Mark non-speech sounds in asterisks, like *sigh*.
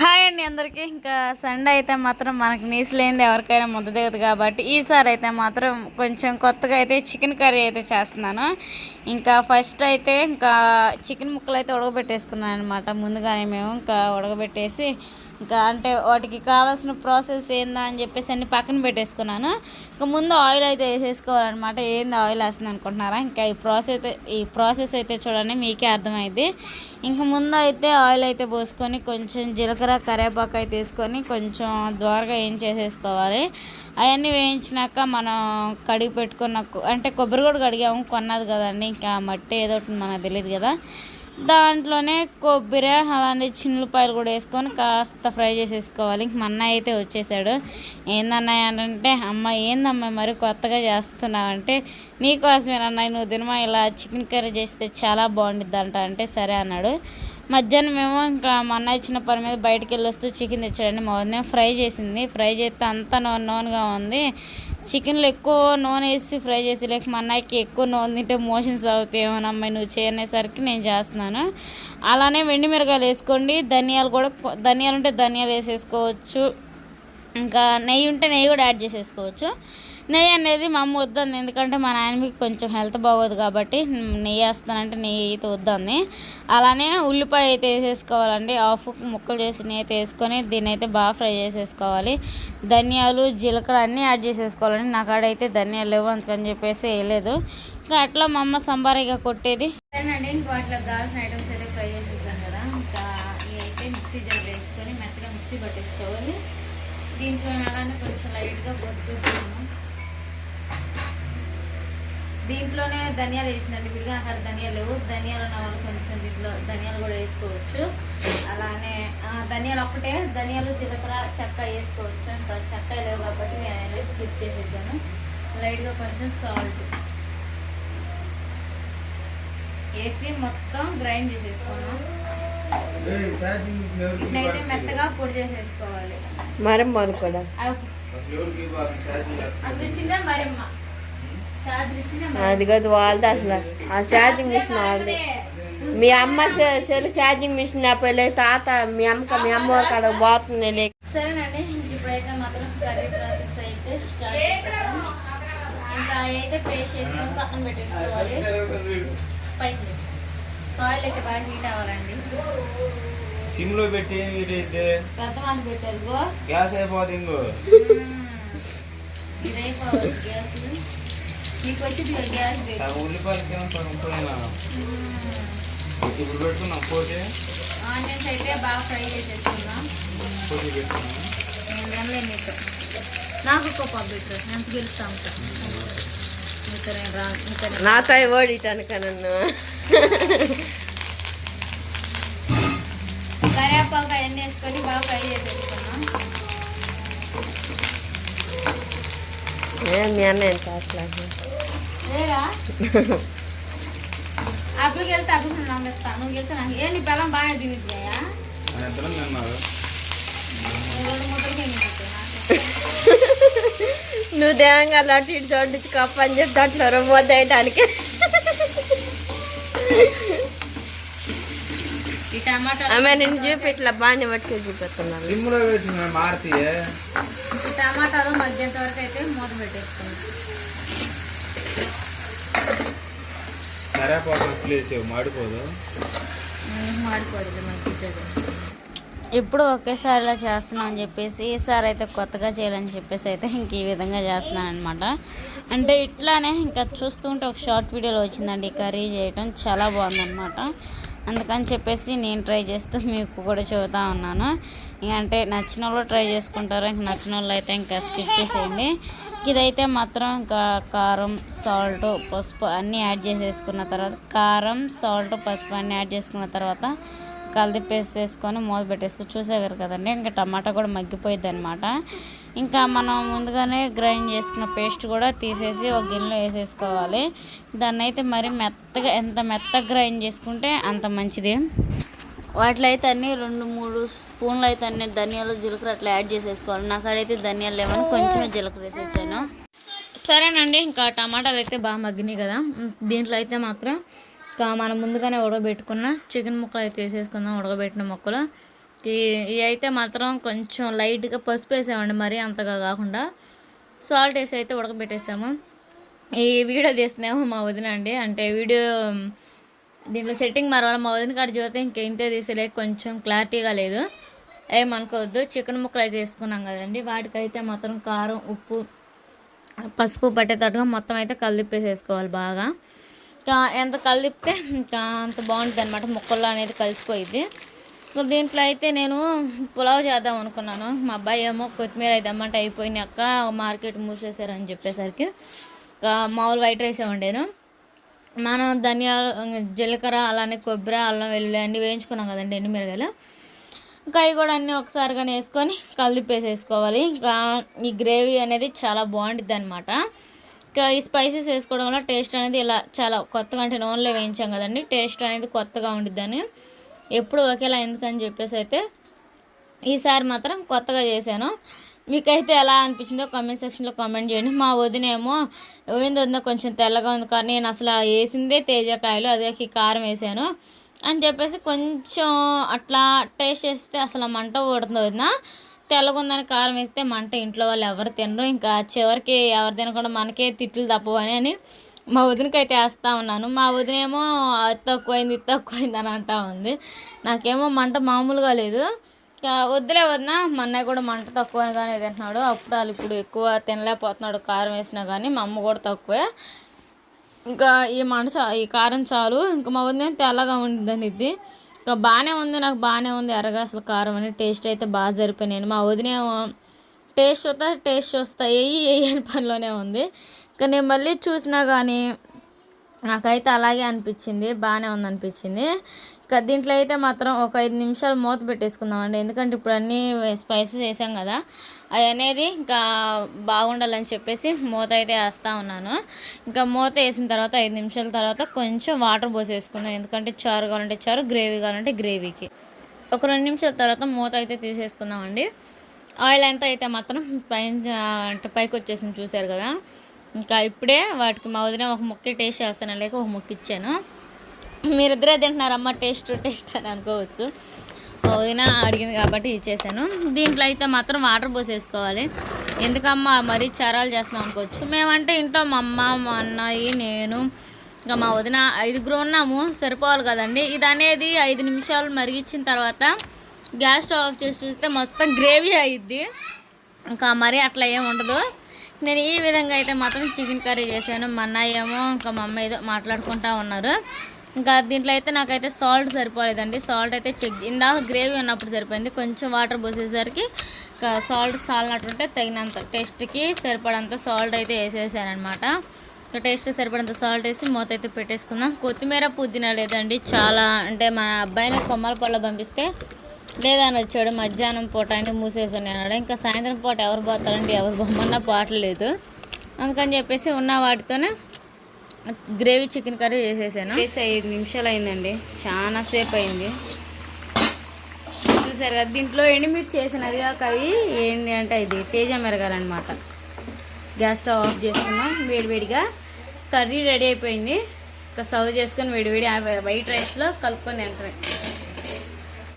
Hi అండి అందరికీ. ఇంకా సండే అయితే మాత్రం మనకి నీసులేంది ఎవరికైనా ముద్ద దిగదు కాబట్టి ఈసారి అయితే మాత్రం కొంచెం కొత్తగా అయితే చికెన్ కర్రీ అయితే చేస్తున్నాను. ఇంకా ఫస్ట్ అయితే ఇంకా చికెన్ ముక్కలు అయితే ఉడకబెట్టేసుకున్నాను అనమాట ముందుగానే మేము ఇంకా ఉడకబెట్టేసి ఇంకా అంటే వాటికి కావాల్సిన ప్రాసెస్ ఏందా అని చెప్పేసి అన్ని పక్కన పెట్టేసుకున్నాను. ఇంకా ముందు ఆయిల్ అయితే వేసేసుకోవాలన్నమాట. ఏంది ఆయిల్ వేస్తుంది అనుకుంటున్నారా? ఇంకా ఈ ప్రాసెస్ అయితే ఈ ప్రాసెస్ అయితే చూడండి మీకే అర్థమైంది ఇంకా ముందు అయితే ఆయిల్ అయితే పోసుకొని కొంచెం జీలకర్ర కరివేపాకు అయితే వేసుకొని కొంచెం ద్వారగా ఏం చేసేసుకోవాలి అవన్నీ వేయించినాక మనం కడిగి పెట్టుకున్న అంటే కొబ్బరి కూడా కడిగాము కొన్నది కదండి. ఇంకా మట్టి ఏదో ఒకటి మనకు తెలియదు కదా. దాంట్లోనే కొబ్బరి అలానే చిన్నపాయలు కూడా వేసుకొని కాస్త ఫ్రై చేసేసుకోవాలి. ఇంక మా అన్నయ్య అయితే వచ్చేసాడు. ఏందన్నయ్య అంటే అమ్మ ఏందమ్మ మరి కొత్తగా చేస్తున్నావంటే నీకోసమే అన్నయ్య నువ్వు దినమా ఇలా చికెన్ కర్రీ చేస్తే చాలా బాగుంటుంది అంట అంటే సరే అన్నాడు. మధ్యాహ్నం మేము ఇంకా మా అన్నయ్య చిన్న పని మీద బయటకు వెళ్ళి వస్తూ చికెన్ తెచ్చాడండి. మా వదిన ఫ్రై చేసింది. ఫ్రై చేస్తే అంతా నోన్ నోన్గా ఉంది. చికెన్లో ఎక్కువ నూనె వేసి ఫ్రై చేసి లేక మా అన్నయ్యకి ఎక్కువ నూనె తింటే మోషన్స్ అవుతాయేమోనమ్మా నువ్వు చేయనేసరికి నేను చేస్తున్నాను. అలానే వెండి మిరగాయలు వేసుకోండి. ధనియాలు కూడా ధనియాలు ఉంటే ధనియాలు వేసేసుకోవచ్చు. ఇంకా నెయ్యి ఉంటే నెయ్యి కూడా యాడ్ చేసేసుకోవచ్చు. నెయ్యి అనేది మా అమ్మ వద్దంది. ఎందుకంటే మా నాయనకి కొంచెం హెల్త్ బాగోదు కాబట్టి నెయ్యి వేస్తానంటే నెయ్యి అయితే వద్దంది. అలానే ఉల్లిపాయ అయితే వేసేసుకోవాలండి. హాఫ్ ముక్కలు చేసి నెయ్యి అయితే వేసుకొని దీన్ని అయితే బాగా ఫ్రై చేసేసుకోవాలి. ధనియాలు జీలకర్ర అన్నీ యాడ్ చేసేసుకోవాలండి. నా కాడైతే ధనియాలు లేవు అందుకని చెప్పేసి వేయలేదు. ఇంకా అట్లా మా అమ్మ సంబారీగా కొట్టేది. అండి ఇంకా వాటిలో కావాల్సిన ఐటమ్స్ అయితే ఫ్రై చేసేసాం కదా. ఇంకా అయితే మిక్సీ జార్ వేసుకొని మెత్తగా మిక్సీ పట్టేసుకోవాలి. దీంట్లో అలానే కొంచెం లైట్గా పోసుకొస్తున్నాను దీంట్లోనే ధనియాలు వేసిందండి విడిగా ఆహార ధనియాలు లేవు. ధనియాలు ఉన్న వాళ్ళు కొంచెం దీంట్లో ధనియాలు కూడా వేసుకోవచ్చు. అలానే ధనియాలు ఒక్కటే. ధనియాలు జీలకర్ర చెక్క వేసుకోవచ్చు. ఇంకా చెక్క లేవు కాబట్టి నేను స్కిప్ చేసేసాను. లైట్గా కొంచెం సాల్ట్ వేసి మొత్తం గ్రైండ్ చేసేసుకున్నాం. ఇట్లయితే మెత్తగా పొడి చేసేసుకోవాలి. మరం బాను అది కాదు వాళ్ళది అసలు. ఆ ఛార్జింగ్ మిషన్ వాళ్ళది. మీ అమ్మ సెల్ ఛార్జింగ్ మిషన్ అప్పుడు తాత మీ అమ్మక మీ అమ్మ కాడ పోతుంది లే. సరేనండి ఇంక ఇప్పుడైతే మాత్రం కర్రీ ప్రాసెస్ అయితే స్టార్ట్ చేస్తాను ఇంకా అయితే పేస్ట్ చేసుకొని పక్కన పెట్టేసుకోవాలి. పైకి. ఆయిల్ అయితే బాగా హీట్ అవ్వాలండి. సిమ్లో పెట్టి ఇదైతే పెద్ద మాట పెట్టారు గో గ్యాస్ అయిపోతుంది ఇంకో. నీకు వచ్చింది గ్యాస్. పోయినా ఇప్పుడు పెట్టుకున్నాం పోతే. ఆనియన్స్ అయితే బాగా ఫ్రై చేసేసుకున్నాం పెట్టుకున్నాం నీతో. నాకు ఒక పప్పు పెట్టు ఎంత గెలుస్తా ఉంటా. నీతో నేను రా *laughs* వేసుకొని బాగా ఫ్రై చేసేసుకున్నాం. మీ అన్న ఎంత అట్లా లేరా? అప్పుడు వెళ్తే అప్పుడు నాకు చెప్తా నువ్వు గెలిచా నాకు. ఏ నీ బెల్లం బాగానే తినిద్దాయా నువ్వు దేవంగా అటు ఇటు చోటించి కప్ప అని చెప్తే అట్లా రొమ్మొద్దేయటానికి ఈ టమాటా ఆమె నేను చూపి ఇట్లా బాగానే పట్టుకొని చూపిస్తున్నాను. సిమ్లో పెట్టి మేము మారుతీ టమాటాలు మగ్గేంత వరకు అయితే మూత పెట్టేసుకున్నాం కరేపాకు వేసేవి మాడిపోదు. మాడిపోతుంది మనకి ఇప్పుడు ఒకేసారి ఇలా చేస్తున్నాం అని చెప్పేసి ఈసారి అయితే కొత్తగా చేయాలని చెప్పేసి అయితే ఇంక ఈ విధంగా చేస్తున్నాను అనమాట అంటే ఇట్లానే ఇంకా చూస్తుంటే ఒక షార్ట్ వీడియోలో వచ్చిందండి కర్రీ చేయటం. చాలా బాగుందన్నమాట. అందుకని చెప్పేసి నేను ట్రై చేస్తూ మీకు కూడా చెబుతా ఉన్నాను. ఇంక అంటే నచ్చిన వాళ్ళు ట్రై చేసుకుంటారు. ఇంక నచ్చిన వాళ్ళు అయితే ఇంకా స్కిప్ చేసేయండి. ఇదైతే మాత్రం ఇంకా కారం సాల్ట్ పసుపు అన్నీ యాడ్ చేసేసుకున్న తర్వాత కారం సాల్ట్ పసుపు అన్నీ యాడ్ చేసుకున్న తర్వాత కలిపేసి వేసుకొని మూత పెట్టేసుకొని చూసేగారు కదండి. ఇంకా టమాటా కూడా మగ్గిపోయింది అనమాట ఇంకా మనం ముందుగానే గ్రైండ్ చేసుకున్న పేస్ట్ కూడా తీసేసి ఒక గిన్నెలో వేసేసుకోవాలి. దాన్ని అయితే మరి మెత్తగా ఎంత మెత్తగా గ్రైండ్ చేసుకుంటే అంత మంచిది. వాటిలో అయితే అన్ని రెండు మూడు స్పూన్లు అయితే అన్ని ధనియాలు జీలకర్ర అట్లా యాడ్ చేసేసుకోవాలి. నాకాడైతే ధనియాలు లేవని కొంచెం జీలకర్ర వేసేసాను. సరేనండి ఇంకా టమాటాలు అయితే బాగా మగ్గినాయి కదా. దీంట్లో అయితే మాత్రం మనం ముందుగానే ఉడకబెట్టుకున్న చికెన్ ముక్కలు అయితే వేసేసుకుందాం ఉడకబెట్టిన ముక్కలు. ఇవి అయితే మాత్రం కొంచెం లైట్గా పసుపు వేసామండి మరి అంతగా కాకుండా. సాల్ట్ వేసి అయితే ఉడకబెట్టేసాము. ఈ వీడియో తీస్తున్నామో మా వదిన అండి. అంటే వీడియో దీంట్లో సెట్టింగ్ మరవాల? మా వదిన కాడ చూస్తే ఇంకేంటో తీసేలే కొంచెం క్లారిటీగా లేదు. ఏమనుకోవద్దు చికెన్ ముక్కలు అయితే వేసుకున్నాం కదండి. వాటికైతే మాత్రం కారం ఉప్పు పసుపు పట్టేటట్టుగా మొత్తం అయితే కలిపేసి వేసుకోవాలి బాగా ఎంత కలిపితే ఇంకా అంత బాగుంటుంది అనమాట ముక్కల్లో అనేది కలిసిపోయింది దీంట్లో అయితే నేను పులావ్ చేద్దాం అనుకున్నాను. మా అబ్బాయి ఏమో కొత్తిమీర అయితే అయిపోయినాక అక్క మార్కెట్ మూసేసారని చెప్పేసరికి. ఇంకా మామూలు వైట్ రైస్ వండాను. మనం ధనియాలు జీలకర్ర అలానే కొబ్బరి అల్లం వెల్లుల్లి అన్నీ వేయించుకున్నాం కదండి ఎండు మిరగాయలు ఇంకా అవి కూడా అన్నీ ఒకసారిగానే వేసుకొని కలిపేసేసుకోవాలి. ఇంకా ఈ గ్రేవీ అనేది చాలా బాగుంటుంది అనమాట ఇంకా ఈ స్పైసెస్ వేసుకోవడం వల్ల టేస్ట్ అనేది ఇలా చాలా కొత్తగా అంటే నూనెలో వేయించాం కదండి టేస్ట్ అనేది కొత్తగా ఉండిద్దని. ఎప్పుడు ఒకేలా ఎందుకని చెప్పేసి అయితే ఈసారి మాత్రం కొత్తగా చేశాను. మీకైతే ఎలా అనిపించిందో కామెంట్ సెక్షన్లో కామెంట్ చేయండి. మా వదినేమో ఏంది వదిన కొంచెం తెల్లగా ఉంది కానీ నేను అసలు వేసిందే తేజకాయలు అదే కారం వేసాను. అని చెప్పేసి కొంచెం అట్లా టేస్ట్ చేస్తే అసలు మంట ఊడుతుంది వదిన. తెల్లగుందని కారం వేస్తే మంట ఇంట్లో వాళ్ళు ఎవరు తినరు. ఇంకా చివరికి ఎవరు తినకుండా మనకే తిట్లు తప్పవని అని మా వదినకి అయితే వేస్తూ ఉన్నాను. మా వదినేమో అది తక్కువైంది ఇది తక్కువైంది అని అంటా ఉంది. నాకేమో మంట మామూలుగా లేదు. ఇంకా వద్దులే వదిన మా అన్నయ్య కూడా మంట తక్కువ కానీ తింటున్నాడు. అప్పుడు వాళ్ళు ఇప్పుడు ఎక్కువ తినలేకపోతున్నాడు. కారం వేసినా కానీ మా అమ్మ కూడా తక్కువే. ఇంకా ఈ మంట చా ఈ కారం చాలు. ఇంకా మా వదిన తెల్లగా ఉండిద్దని ఇది ఇంకా బాగానే ఉంది నాకు బాగానే ఉంది. ఎరగా అసలు కారం అని టేస్ట్ అయితే బాగా సరిపోయినాను మా వదినేమో టేస్ట్ వస్తా టేస్ట్ వస్తా ఏ ఏ పనిలోనే ఉంది. ఇంకా నేను మళ్ళీ చూసినా కానీ నాకైతే అలాగే అనిపించింది బాగానే ఉంది అనిపించింది ఇంకా దీంట్లో అయితే మాత్రం ఒక ఐదు నిమిషాలు మూత పెట్టేసుకుందామండి. ఎందుకంటే ఇప్పుడు అన్నీ స్పైసెస్ వేసాం కదా అవి అనేది ఇంకా బాగుండాలని చెప్పేసి మూత అయితే వేస్తూ ఉన్నాను. ఇంకా మూత వేసిన తర్వాత ఐదు నిమిషాల తర్వాత కొంచెం వాటర్ పోసేసుకుందాం. ఎందుకంటే చారు కావాలంటే చారు గ్రేవీ కావాలంటే గ్రేవీకి. ఒక రెండు నిమిషాల తర్వాత మూత అయితే తీసేసుకుందామండి. ఆయిల్ అంతా అయితే మాత్రం పైన అంటే పైకి వచ్చేసింది చూసారు కదా. ఇంకా ఇప్పుడే వాటికి మా వదిన ఒక ముక్క టేస్ట్ చేస్తాను లేక ఒక ముక్క ఇచ్చాను. మీరిద్దరే తింటున్నారమ్మ టేస్ట్ టేస్ట్ అని అనుకోవచ్చు. మా వదిన అడిగింది కాబట్టి ఇచ్చేసాను. దీంట్లో అయితే మాత్రం వాటర్ పోసేసుకోవాలి. ఎందుకమ్మా మరీ చారాలు చేస్తున్నాం అనుకోవచ్చు. మేమంటే ఇంట్లో మా అమ్మ మా అన్నయ్య నేను ఇంకా మా వదిన ఐదుగురు ఉన్నాము. సరిపోవాలి కదండి. ఇది అనేది ఐదు నిమిషాలు మరిగించిన తర్వాత గ్యాస్ స్టవ్ ఆఫ్ చేసి చూస్తే మొత్తం గ్రేవీ అయ్యిద్ది ఇంకా మరి అట్లా ఏం ఉండదు. నేను ఈ విధంగా అయితే మాత్రం చికెన్ కర్రీ చేశాను. మా అన్నయ్య ఏమో ఇంకా మా అమ్మ ఏదో మాట్లాడుకుంటా ఉన్నారు. ఇంకా దీంట్లో అయితే నాకైతే సాల్ట్ సరిపోలేదండి. సాల్ట్ అయితే చెక్ ఇందాక గ్రేవీ ఉన్నప్పుడు సరిపోయింది. కొంచెం వాటర్ పోసేసరికి ఇంకా సాల్ట్ సాలినట్టుంటే తగినంత టేస్ట్కి సరిపడంత సాల్ట్ అయితే వేసేసానమాట ఇంకా టేస్ట్ సరిపడంత సాల్ట్ వేసి మూత అయితే పెట్టేసుకుందాం. కొత్తిమీర పుదీనా లేదండి. చాలా అంటే మా అబ్బాయిని కొమ్మల పళ్ళ పంపిస్తే లేదని వచ్చాడు మధ్యాహ్నం పూట అంటే మూసేసాను అన్నాడు ఇంకా సాయంత్రం పూట ఎవరు పోతారండి ఎవరు బొమ్మన్నా పోవట్లేదు అందుకని చెప్పేసి ఉన్న వాటితోనే గ్రేవీ చికెన్ కర్రీ చేసేసాను. చేసి ఐదు నిమిషాలు అయిందండి. చాలా సేపు అయింది. చూసారు కదా దీంట్లో ఎండుమిర్చి చేసినది కాక అవి? ఏంటి అంటే ఇది తేజ మెరగాలన్నమాట. గ్యాస్ స్టవ్ ఆఫ్ చేసుకున్నాం వేడివేడిగా. కర్రీ రెడీ అయిపోయింది. ఇంకా సర్వ్ చేసుకొని వేడివేడి ఆ వైట్ రైస్లో కలుపుకొని వెంటనే